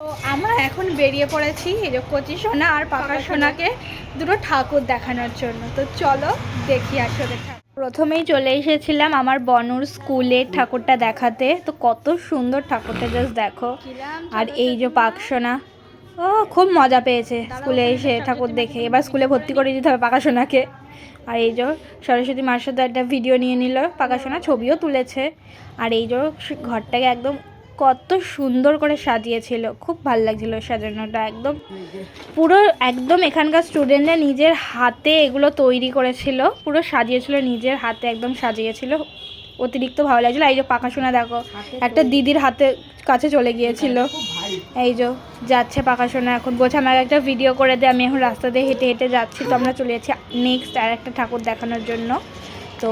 তো আমরা এখন বেরিয়ে পড়েছি এই যে কচি সোনা আর পাকা সোনাকে দুটো ঠাকুর দেখানোর জন্য। তো চলো দেখি আসলে প্রথমেই চলে এসেছিলাম আমার বনুর স্কুলের ঠাকুরটা দেখাতে। তো কত সুন্দর ঠাকুরটা জাস্ট দেখো। আর এই যে পাকসোনা ও খুব মজা পেয়েছে স্কুলে এসে ঠাকুর দেখে। এবার স্কুলে ভর্তি করে দিতে হবে পাকাশোনাকে আর এই যে সরস্বতী মার সাথে একটা ভিডিও নিয়ে নিল পাকাশোনা ছবিও তুলেছে। আর এই যে ঘরটাকে একদম কত সুন্দর করে সাজিয়েছিল। খুব ভালো লাগছিল সাজানোটা একদম পুরো একদম এখানকার স্টুডেন্টরা নিজের হাতে এগুলো তৈরি করেছিল পুরো সাজিয়েছিল নিজের হাতে একদম সাজিয়েছিল। অতিরিক্ত ভালো লাগছিল এই যে পাকাশোনা দেখো একটা দিদির হাতে কাছে চলে গিয়েছিল। এই যে যাচ্ছে পাকাশোনা এখন বলছে আমাকে একটা ভিডিও করে দে আমি এখন রাস্তা দিয়ে হেঁটে হেঁটে যাচ্ছি তো আমরা চলে যাচ্ছি নেক্সট আর একটা ঠাকুর দেখানোর জন্য। তো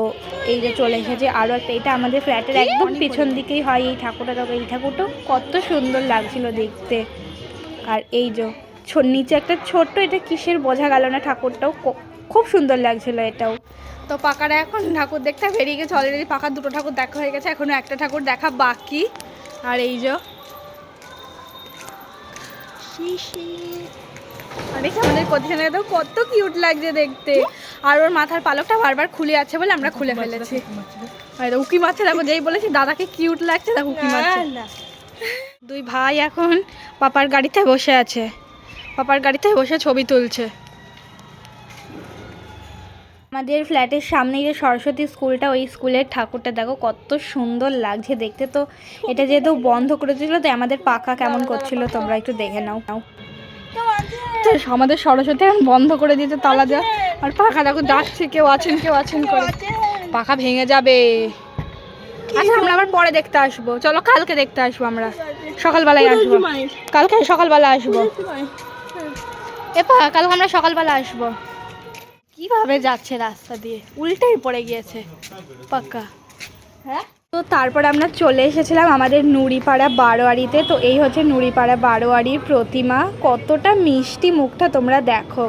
এই যে চলে এসেছে আরও একটা এটা আমাদের ফ্ল্যাটের একদম পিছন দিকেই হয় এই ঠাকুরটা। দেখো এই ঠাকুরটাও কত সুন্দর লাগছিল দেখতে। আর এই যে নিচে একটা ছোট্ট এটা কিসের বোঝা গেল না ঠাকুরটাও খুব সুন্দর লাগছিল এটাও। তো পাকারা এখন ঠাকুর দেখতে বেরিয়ে গেছে অলরেডি পাকার দুটো ঠাকুর দেখা হয়ে গেছে এখনও একটা ঠাকুর দেখা বাকি। আর এই যে আমাদের কত কিউট লাগছে দেখতে। আর ওর মাথার পালকটা বারবার খুলে আছে বলে আমরা খুলে ফেলেছি। উকি মারছে দেখো যেই বলেছি দাদাকে কিউট লাগছে দেখো উকি মারছে। দুই ভাই এখন পাপার গাড়িতে বসে আছে। পাপার গাড়িতে বসে ছবি তুলছে। আমাদের ফ্ল্যাটের সামনে যে সরস্বতী স্কুলটা ওই স্কুলের ঠাকুরটা দেখো কত সুন্দর লাগছে দেখতে তো। এটা যেহেতু বন্ধ করে দিল তো আমাদের পাকা কেমন করছিল তোমরা একটু দেখে নাও। আমাদের সরস্বতী এখন বন্ধ করে দিতে তালা যা। আর পাখা দেখো যাচ্ছে কেউ আছেন কেউ আছেন করে। পাখা ভেঙে যাবে। আচ্ছা আমরা আবার পরে দেখতে আসব। চলো, কালকে দেখতে আসব আমরা। সকালবেলায় আসব। কালকে সকালবেলা আসব। এ কালকে আমরা সকালবেলা আসব। কীভাবে যাচ্ছে রাস্তা দিয়ে? উল্টেই পড়ে গিয়েছে। পাক্কা। হ্যাঁ? তো তারপর আমরা চলে এসেছিলাম আমাদের নুড়িপাড়া বারোয়ারিতে। তো এই হচ্ছে নুড়িপাড়া বারোয়ারির প্রতিমা। কতটা মিষ্টি মুখটা তোমরা দেখো।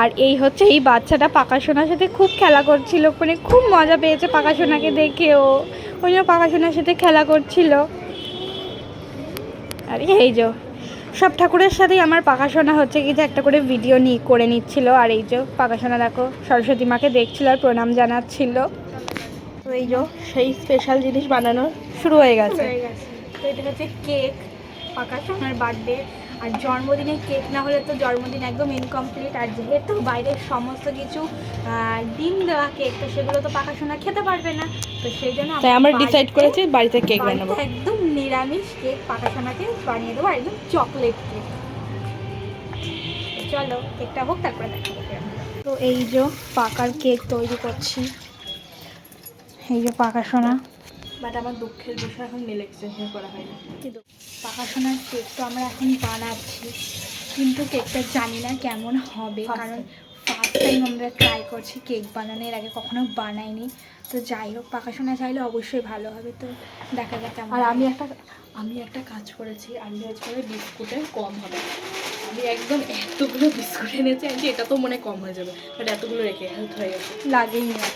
আর এই হচ্ছে এই বাচ্চাটা পাকাশোনার সাথে খুব খেলা করছিল। মানে খুব মজা পেয়েছে পাকাশোনাকে দেখে ও ওই জন্য পাকাশোনার সাথে খেলা করছিল। আর এই যে, সব ঠাকুরের সাথেই আমার পাকাশোনা হচ্ছে কি যে একটা করে ভিডিও নি, করে নিচ্ছিল। আর এই যে, পাকাশোনা দেখো, সরস্বতী মাকে দেখছিল আর প্রণাম জানাচ্ছিল। তো এই যে সেই স্পেশাল জিনিস বানানো শুরু হয়ে গেছে। হয়ে তো এটা হচ্ছে কেক পাকাশোনার বার্থডে আর জন্মদিনে কেক না হলে তো জন্মদিন একদম ইনকমপ্লিট আর যেহেতু বাইরের সমস্ত কিছু ডিম দেওয়া কেক তো সেগুলো তো পাকাশোনা খেতে পারবে না। তো সেই জন্য তাই আমরা ডিসাইড করেছি বাড়িতে কেক বানাবো। একদম নিরামিষ কেক পাকাশোনাকে বানিয়ে দেবো একদম চকলেট কেক চলো কেকটা হোক তারপরে দেখাবো। তো এই যে পাকার কেক তৈরি করছি। এই যে পাকাশোনা। বাট আমার দুঃখের বিষয় এখন মিল এক্সচেঞ্জ করা হয়নি কিন্তু পাকাশোনার কেক তো আমরা এখন বানাচ্ছি কিন্তু কেকটা জানি না কেমন হবে। কারণ ফার্স্ট টাইম আমরা ট্রাই করছি কেক বানানোর আগে কখনো বানাইনি। তো যাই হোক পাকাশোনা চাইলে অবশ্যই ভালো হবে। তো দেখা যাক আর আমি একটা আমি একটা কাজ করেছি। আমি করে বিস্কুটের কম হবে। আমি একদম এতগুলো বিস্কুট এনেছি আমি এটা তো মনে হয় কম হয়ে যাবে। বাট এতগুলো রেখে হেলথ হয়ে গেছে। লাগেই না।